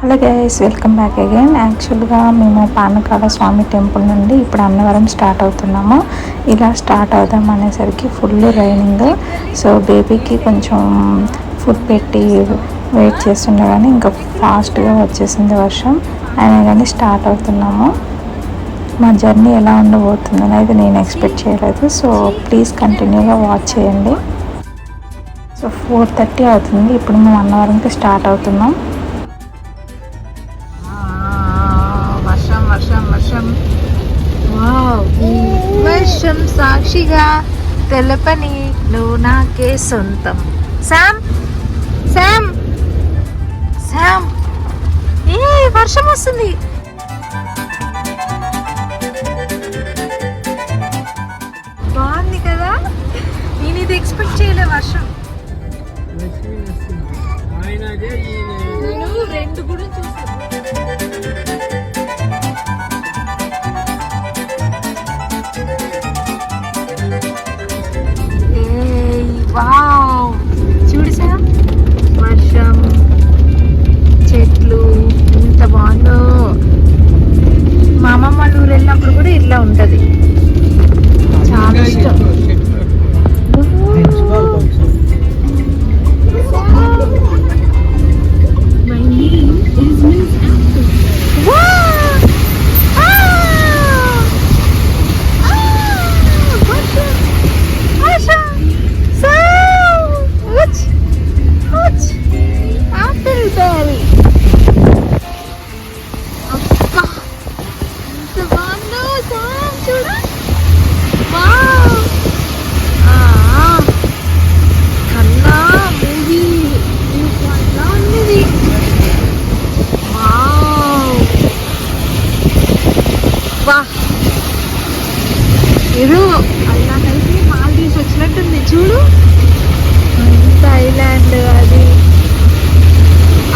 Hello guys welcome back again. యాక్చువల్గా మేము పానకాల స్వామి temple నుండి ఇప్పుడు అన్నవరం స్టార్ట్ అవుతున్నాము. ఇలా స్టార్ట్ అవుదాం అనేసరికి ఫుల్ రైనింగ్. సో బేబీకి కొంచెం ఫుడ్ పెట్టి వెయిట్ చేస్తుండే కానీ ఇంకా ఫాస్ట్గా వచ్చేసింది వర్షం. అయినా కానీ స్టార్ట్ అవుతున్నాము. మా జర్నీ ఎలా ఉండబోతుంది అనేది నేను ఎక్స్పెక్ట్ చేయలేదు. సో ప్లీజ్ కంటిన్యూగా వాచ్ చేయండి. సో ఫోర్ థర్టీ అవుతుంది. ఇప్పుడు మేము అన్నవరంకి స్టార్ట్ అవుతున్నాం. వర్షం వర్షం వావ్ వర్షం సాక్షిగా తెలపని నువ్వు నాకే సొంతం. శామ్ శామ్ శామ్ ఏ వర్షం వస్తుంది? బాగుంది కదా? నేను ఇది ఎక్స్పెక్ట్ చేయలే వర్షం. కూడా ఇట్లా ఉంటది. చాలా ఇష్టం. ఏదో అలాగైతే మాల్దీవ్స్ వచ్చినట్టుంది చూడు. అంత ఐలాండ్ అది.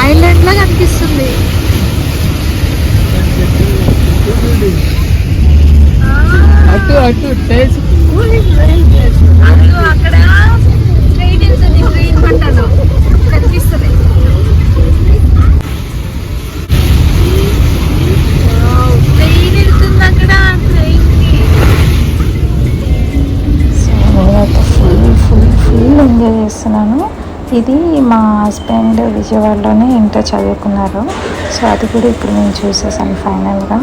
ఐలాండ్ లా కనిపిస్తుంది అటు అటు టేస్ట్ ఎంజాయ్ చేస్తున్నాను. ఇది మా హస్బెండ్ విజయవాడలోనే ఇంటర్ చదువుకున్నారు. సో అది కూడా ఇప్పుడు నేను చూసేసాను ఫైనల్గా.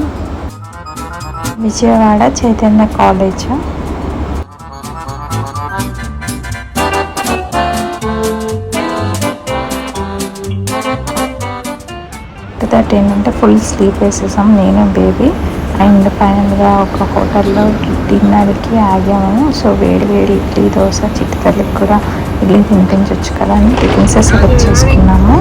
విజయవాడ చైతన్య కాలేజ్. థర్టీ ఏంటంటే ఫుల్ స్లీప్ వేసేసాం. నేను బేబీ. అండ్ ఫైనల్గా ఒక హోటల్లో డిన్నర్కి ఆగాము. సో వేడి వేడి ఇడ్లీ దోశ చిట్కలకి కూడా ఇడ్లీ తినిపించవచ్చు కదా అని టిఫిన్స్ సెలెక్ట్ చేసుకున్నాము.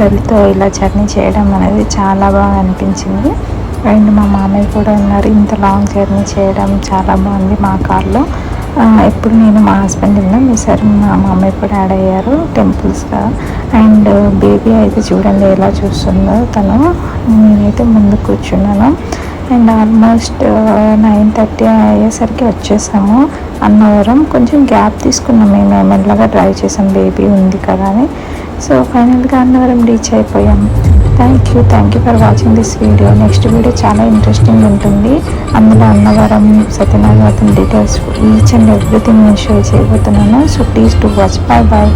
తల్లితో ఇలా జర్నీ చేయడం అనేది చాలా బాగా అనిపించింది. అండ్ మా మామయ్య కూడా ఉన్నారు ఇంత లాంగ్ జర్నీ చేయడం చాలా బాగుంది మా కార్లో. ఎప్పుడు నేను మా హస్బెండ్ ఉన్నాం ఈసారి మా మామయ్య కూడా యాడ్ అయ్యారు టెంపుల్స్గా. అండ్ బేబీ అయితే చూడండి ఎలా చూస్తుందో తను. నేనైతే ముందు కూర్చున్నాను. అండ్ ఆల్మోస్ట్ నైన్ థర్టీ అయ్యేసరికి వచ్చేసాము. అన్నవరం కొంచెం గ్యాప్ తీసుకున్నాం మేము. మెల్లగా డ్రైవ్ చేసాం. బేబీ ఉంది కదా అని. సో ఫైనల్గా అన్నవరం రీచ్ అయిపోయాం. Thank you thank you for watching this video next video చాలా ఇంట్రెస్టింగ్ ఉంటుంది. అందులో Annavaram Satyanarayana details each and everything నేను షేర్ చేయబోతున్నాను. So please to watch bye bye